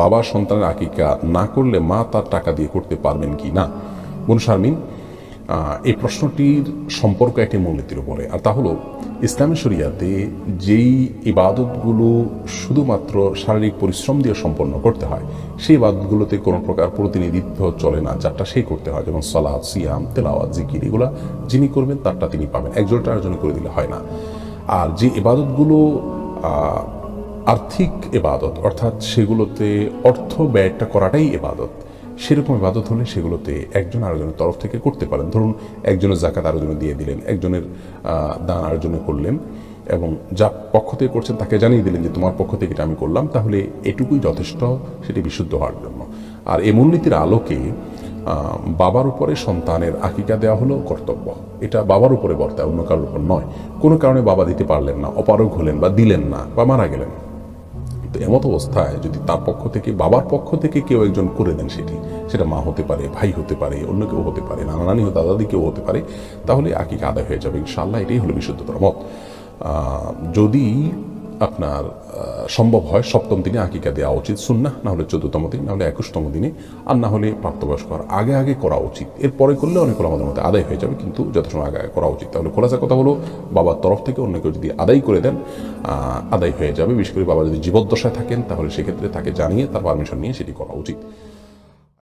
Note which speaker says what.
Speaker 1: বাবা সন্তানের আকিকা না করলে মা তার টাকা দিয়ে করতে পারবেন কি না? বোন শারমিন এই প্রশ্নটির সম্পর্ক একটি মূলনীতির উপরে, আর তা হলো, ইসলামী শরিয়াতে যেই ইবাদতগুলো শুধুমাত্র শারীরিক পরিশ্রম দিয়ে সম্পন্ন করতে হয়, সেই ইবাদতগুলোতে কোনো প্রকার প্রতিনিধিত্ব চলে না, যারটা সেই করতে হয়, যেমন সালাদ সিয়াম, তেলাওয়াত, জিকির, এগুলা যিনি করবেন তারটা তিনি পাবেন, একজনটা আরেকজন করে দিলে হয় না। আর যে ইবাদতগুলো আর্থিক এবাদত, অর্থাৎ সেগুলোতে অর্থ ব্যয়টা করাটাই এবাদত। সেরকম ইবাদত হলে সেগুলোতে একজন আরেকজনের তরফ থেকে করতে পারেন। ধরুন, একজনের জাকাত আরেকজনে দিয়ে দিলেন, একজনের দান আরেকজনে করলেন এবং যা পক্ষ থেকে করছেন তাকে জানিয়ে দিলেন যে, তোমার পক্ষ থেকে এটা আমি করলাম। তাহলে এটুকুই যথেষ্ট, সেটি বিশুদ্ধ হওয়ার জন্য। আর এই মূলনীতির আলোকে বাবার উপরে সন্তানের আকিকা দেওয়া হলো কর্তব্য। এটা বাবার উপরে বর্তায়, অন্য কারোর উপর নয়। কোনো কারণে বাবা দিতে পারলেন না, অপারগ হলেন বা দিলেন না বা মারা গেলেন। এমত অবস্থায় যদি তার পক্ষ থেকে, বাবার পক্ষ থেকে কেউ একজন করে দেন সেটি, সেটা মা হতে পারে, ভাই হতে পারে, অন্য কেউ হতে পারে নানা নানি দাদা দাদি কেউ হতে পারে, তাহলে আকিকা আদায় হয়ে যাবে? ইনশাল্লাহ এটাই হলো বিশুদ্ধতর মত যদি আপনার সম্ভব হয় সপ্তম দিনে আকিকা দেওয়া উচিত সুন্না না হলে চোদ্দতম দিন, না হলে একুশতম দিনে আর না হলে প্রাপ্তবয়স্ক হওয়ার আগে আগে করা উচিত। এরপরে করলে অনেকগুলো আমাদের মধ্যে আদায় হয়ে যাবে, কিন্তু যথাসময় আগে আগে করা উচিত। তাহলে খোলাসা কথা হলো, বাবার তরফ থেকে অন্য কেউ যদি আদায় করে দেন আদায় হয়ে যাবে। বিশেষ করে বাবা যদি জীবদ্দশায় থাকেন, তাহলে সেক্ষেত্রে তাকে জানিয়ে তার পারমিশন নিয়ে সেটি করা উচিত।